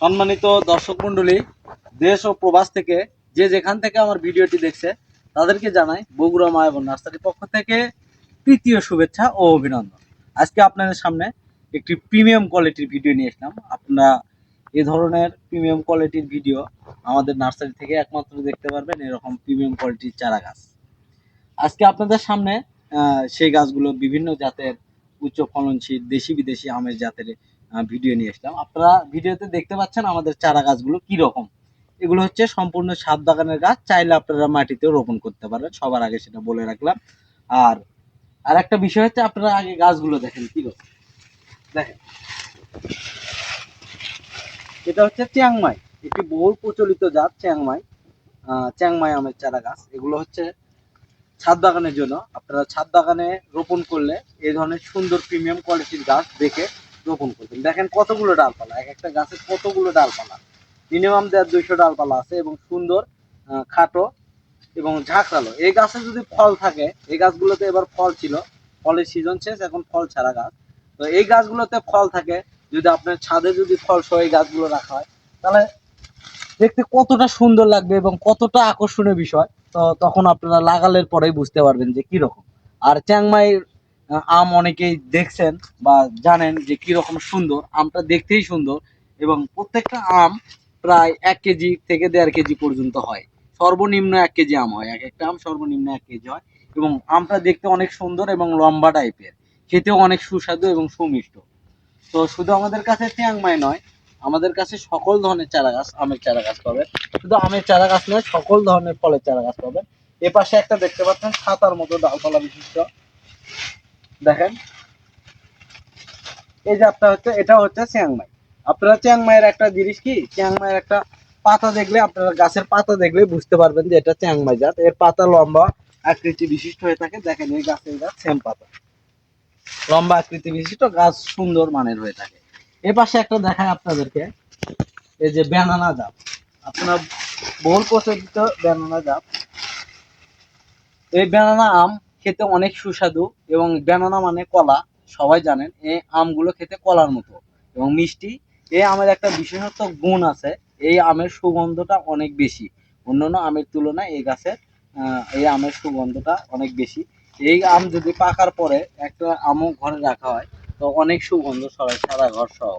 সম্মানিত দর্শক মন্ডলী দেশ ও প্রবাস থেকে যে যেখান থেকে আমার ভিডিওটি দেখছে, তাদেরকে জানাই বগুড়া মা এবং নার্সারির পক্ষ থেকে তৃতীয় শুভেচ্ছা ও অভিনন্দন। আজকে আপনাদের সামনে একটি প্রিমিয়াম কোয়ালিটির ভিডিও নিয়ে আসলাম। আপনারা এ ধরনের প্রিমিয়াম কোয়ালিটির ভিডিও আমাদের নার্সারি থেকে একমাত্র দেখতে পারবেন, এরকম প্রিমিয়াম কোয়ালিটির চারা গাছ। আজকে আপনাদের সামনে সেই গাছগুলো বিভিন্ন জাতের উচ্চ ফলনশীল দেশি বিদেশি আমের জাতের ভিডিও নিয়ে আসলাম। আপনারা ভিডিওতে দেখতে পাচ্ছেন আমাদের চারা গাছগুলো কি রকম। এগুলো হচ্ছে সম্পূর্ণ সাত বাগানের গাছ, চাইলে আপনারা মাটিতেও রোপণ করতে পারেন, সবার আগে সেটা বলে রাখলাম। আর আর একটা বিষয় হচ্ছে, আপনারা আগে গাছগুলো দেখেন কি রকম। দেখেন। এটা হচ্ছে চ্যাংমাই, একটি বহুল প্রচলিত জাত চ্যাংমাই চ্যাংমাই আমের চারা গাছ। এগুলো হচ্ছে ছাদ বাগানের জন্য। আপনারা ছাদ বাগানে রোপণ করলে এই ধরনের সুন্দর প্রিমিয়াম কোয়ালিটির গাছ দেখে রোপণ করবেন। দেখেন কতগুলো ডালপালা, এক একটা গাছের কতগুলো ডালপালা। মিনিমাম দেড় দুইশো ডালপালা আছে এবং সুন্দর খাটো এবং ঝাঁকড়ালো। এই গাছে যদি ফল থাকে, এই গাছগুলোতে এবার ফল ছিল, ফলের সিজন শেষ, এখন ফল ছাড়া গাছ। তো এই গাছগুলোতে ফল থাকে, যদি আপনার ছাদে যদি ফল সহ এই গাছগুলো রাখা হয়, তাহলে দেখতে কতটা সুন্দর লাগবে এবং কতটা আকর্ষণীয় বিষয়। তো তখন আপনারা লাগালের পরেই বুঝতে পারবেন যে কি রকম আর চ্যাংমাইয়ের আম অনেকেই দেখছেন বা জানেন যে কি রকম সুন্দর, আমটা দেখতেই সুন্দর এবং প্রত্যেকটা আম প্রায় এক কেজি থেকে দেড় কেজি পর্যন্ত হয়। সর্বনিম্ন এক কেজি আম হয়, এক একটা আম সর্বনিম্ন এক কেজি হয় এবং আমটা দেখতে অনেক সুন্দর এবং লম্বা টাইপের, খেতেও অনেক সুস্বাদু এবং সুমিষ্ট। তো শুধু আমাদের কাছে চ্যাংমাই নয়, আমাদের কাছে সকল ধরনের চারা গাছ আমের চারা গাছ পাবেন। শুধু আমের চারা গাছ নয়, সকল ধরনের ফলের চারা গাছ পাবেন। এ পাশে একটা দেখতে পাচ্ছেন ছাতার মতো ডালপালা বিশিষ্ট। দেখেন। এই জাতটা হচ্ছে, এটা হচ্ছে চিয়াংমাই আপনারা চিয়াংমাইয়ের একটা জিনিস কি? চিয়াংমাইয়ের একটা পাতা দেখলে আপনারা গাছের পাতা দেখলে বুঝতে পারবেন যে এটা চিয়াংমাই জাত। এর পাতা লম্বা, আকৃতি বিশিষ্ট হয়ে থাকে। দেখেন, এই গাছের গাছ সেম পাতা। লম্বা, আকৃতি বিশিষ্ট, গাছ সুন্দর মানের হয়ে থাকে। এ পাশে একটা দেখায় আপনাদেরকে। এই যে ব্যানানা জাপ আপনার বহুল প্রচলিত ব্যানানা জাপ এই ব্যানানা আম খেতে অনেক সুস্বাদু এবং ব্যানানা মানে কলা, সবাই জানেন এই আমগুলো খেতে কলার মতো এবং মিষ্টি। এই আমের একটা বিশেষত্ব গুণ আছে, এই আমের সুগন্ধটা অনেক বেশি। অন্যান্য আমের তুলনায় এই গাছের এই আমের সুগন্ধটা অনেক বেশি। এই আম যদি পাকার পরে একটা আমও ঘরে রাখা হয়, তো অনেক সুগন্ধ সবাই সারা ঘর সহ।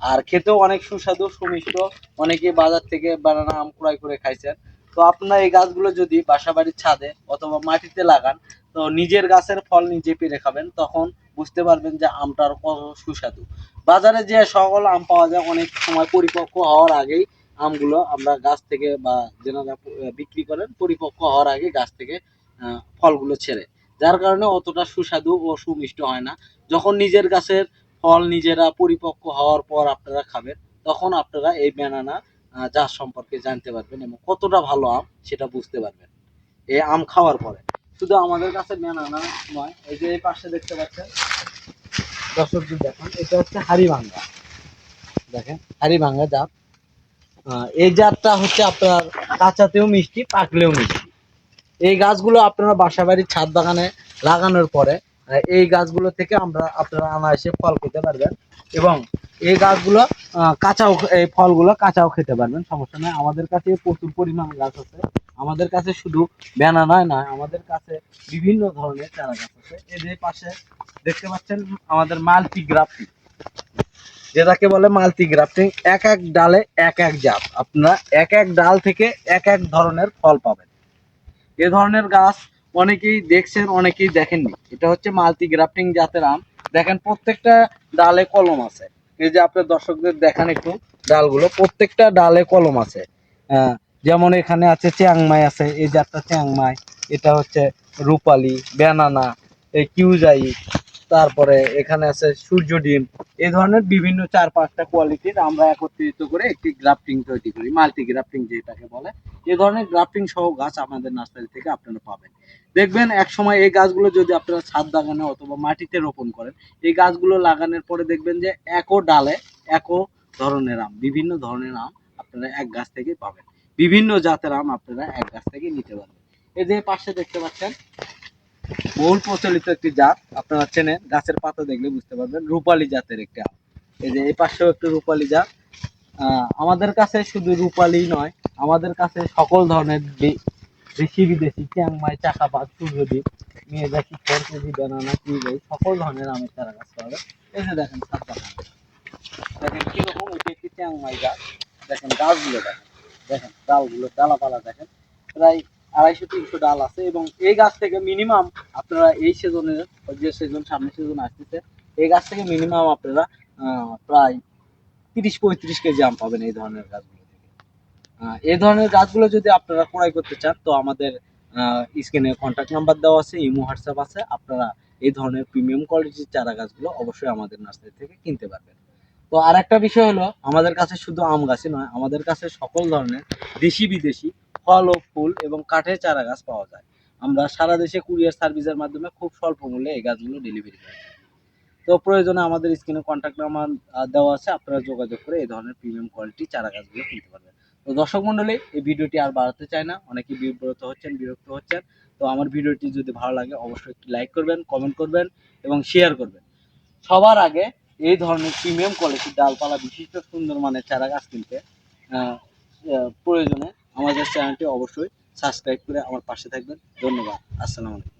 আর খেতেও অনেক সুস্বাদু, সুমিষ্ট। অনেকে বাজার থেকে বানানা আম ক্রয় করে খাইছেন। তো আপনার এই গাছগুলো যদি বাসা বাড়ির ছাদে অথবা মাটিতে লাগান তো নিজের গাছের ফল নিজে পেরে খাবেন, তখন বুঝতে পারবেন যে আমটার কত সুস্বাদু। বাজারে যে সকল আম পাওয়া যায়, অনেক সময় পরিপক্ক হওয়ার আগেই আমগুলো আমরা গাছ থেকে বা যেনারা বিক্রি করেন, পরিপক্ক হওয়ার আগে গাছ থেকে ফলগুলো ছেড়ে। যার কারণে অতটা সুস্বাদু ও সুমিষ্ট হয় না। যখন নিজের গাছের ফল নিজেরা পরিপক্ক হওয়ার পর আপনারা খাবেন, তখন আপনারা এই ব্যানানা চাষ সম্পর্কে জানতে পারবেন এবং কতটা ভালো আম সেটা বুঝতে পারবেন। এই আম খাওয়ার পরে। শুধু আমাদের কাছে ব্যানানা নয়, এই যে এই পাশে দেখতে পাচ্ছেন। দর্শকদের দেখুন, এটা হচ্ছে হাড়িভাঙ্গা। দেখেন, হাড়িভাঙ্গা জাত। এই জাতটা হচ্ছে আপনার কাঁচাতেও মিষ্টি, পাকলেও মিষ্টি। এই গাছগুলো আপনারা বাসা বাড়ির ছাদ বাগানে লাগানোর পরে এই গাছগুলো থেকে আমরা আপনারা আনায়াসে ফল খেতে পারবেন এবং এই গাছগুলো কাঁচাও, এই ফলগুলো কাঁচাও খেতে পারবেন। সমস্যা নেই, আমাদের কাছে প্রচুর পরিমাণ গাছ আছে। আমাদের কাছে শুধু ব্যানানায় নয় আমাদের কাছে বিভিন্ন ধরনের চারা গাছ আছে। যে পাশে দেখতে পাচ্ছেন আমাদের মাল্টি গ্রাফটিং যেটাকে বলে মাল্টি গ্রাফটিং এক এক ডালে এক এক জাত। আপনারা এক এক ডাল থেকে এক এক ধরনের ফল পাবেন। এ ধরনের গাছ অনেকেই দেখছেন অনেকেই দেখেননি। এটা হচ্ছে মাল্টি গ্রাফটিং জাতের আম। দেখেন প্রত্যেকটা ডালে কলম আছে। এই যে আপনার দর্শকদের দেখান একটু ডালগুলো। প্রত্যেকটা ডালে কলম আছে। আহ, যেমন এখানে আছে চ্যাংমাই আছে, এই জাতটা চ্যাংমাই, এটা হচ্ছে রূপালি, ব্যানানা, এই কিউজাই, তারপরে এখানে আছে সূর্য ডিম। এই ধরনের বিভিন্ন চার পাঁচটা কোয়ালিটির আমরা একত্রিত করে একটি গ্রাফটিং তৈরি করি মাল্টি গ্রাফটিং যেটাকে বলে। এ ধরনের গ্রাফটিং সহ গাছ আমাদের নার্সারি থেকে আপনারা পাবেন। দেখবেন এক সময় এই গাছগুলো যদি আপনারা ছাদ বাগানে অথবা মাটিতে রোপণ করেন, এই গাছগুলো লাগানোর পরে দেখবেন যে একও ডালে একও ধরনের আম, বিভিন্ন ধরনের আম আপনারা এক গাছ থেকে পাবেন। বিভিন্ন জাতের আম আপনারা এক গাছ থেকে নিতে পারবেন। এই যে পাশে দেখতে পাচ্ছেন, বহুল প্রচলিত একটি জাত, আপনারা চেনেন, গাছের পাতা দেখলে বুঝতে পারবেন, রূপালী জাতের একটি আম। এই যে এই পাশেও একটি রূপালি জাত। আমাদের কাছে শুধু রূপালি নয়, আমাদের কাছে সকল ধরনের দেশি বিদেশি চ্যাংমাই চাকাপাত সূর্যদ্বীপ মেয়েদাকি ফোর কেজি ব্যানানা কিউবাই সকল ধরনের আমের চারা গাছ যায়। এই যে দেখেন ছাদ বাগান দেখেন কীরকম এটি একটি চ্যাংমাই গাছ। দেখেন গাছগুলো দেখেন দেখেন। ডালগুলো ডালাপালা দেখেন, প্রায় আড়াইশো, তিনশো ডাল আছে এবং এই গাছ থেকে মিনিমাম আপনারা এই সিজনের যে সিজন সামনে সিজন আসতেছে, এই গাছ থেকে মিনিমাম আপনারা প্রায় তিরিশ, পঁয়ত্রিশ কেজি আম পাবেন এই ধরনের গাছগুলো থেকে। এই ধরনের গাছগুলো যদি আপনারা ক্রয় করতে চান, তো আমাদের স্ক্রিনে কন্ট্যাক্ট নাম্বার দেওয়া আছে, ইমো, হোয়াটসঅ্যাপ আছে, আপনারা এই ধরনের প্রিমিয়াম কোয়ালিটির চারা গাছগুলো অবশ্যই আমাদের নার্সারি থেকে কিনতে পারবেন। তো আর একটা বিষয় হলো, আমাদের কাছে শুধু আম গাছই নয়, আমাদের কাছে সকল ধরনের দেশি বিদেশি ফল ও ফুল এবং কাঠের চারা গাছ পাওয়া যায়। আমরা সারা দেশে কুরিয়ার সার্ভিসের মাধ্যমে খুব স্বল্প মূল্যে এই গাছগুলো ডেলিভারি করি। তো প্রয়োজনে আমাদের স্ক্রিনে কন্ট্যাক্ট নাম্বার দেওয়া আছে, আপনারা যোগাযোগ করে এই ধরনের প্রিমিয়াম কোয়ালিটি চারা গাছগুলো কিনতে পারবেন। তো দর্শক মণ্ডলী এই ভিডিওটি আর বাড়াতে চায় না, অনেকেই বিব্রত হচ্ছেন, বিরক্ত হচ্ছেন। তো আমার ভিডিওটি যদি ভালো লাগে, অবশ্যই একটি লাইক করবেন কমেন্ট করবেন এবং শেয়ার করবেন। সবার আগে এই ধরনের প্রিমিয়াম কোয়ালিটির ডালপালা, বিশিষ্ট সুন্দর মানের চারা গাছ কিনতে প্রয়োজনে আমাদের চ্যানেলটি অবশ্যই সাবস্ক্রাইব করে আমার পাশে থাকবেন। ধন্যবাদ। আসসালামু আলাইকুম।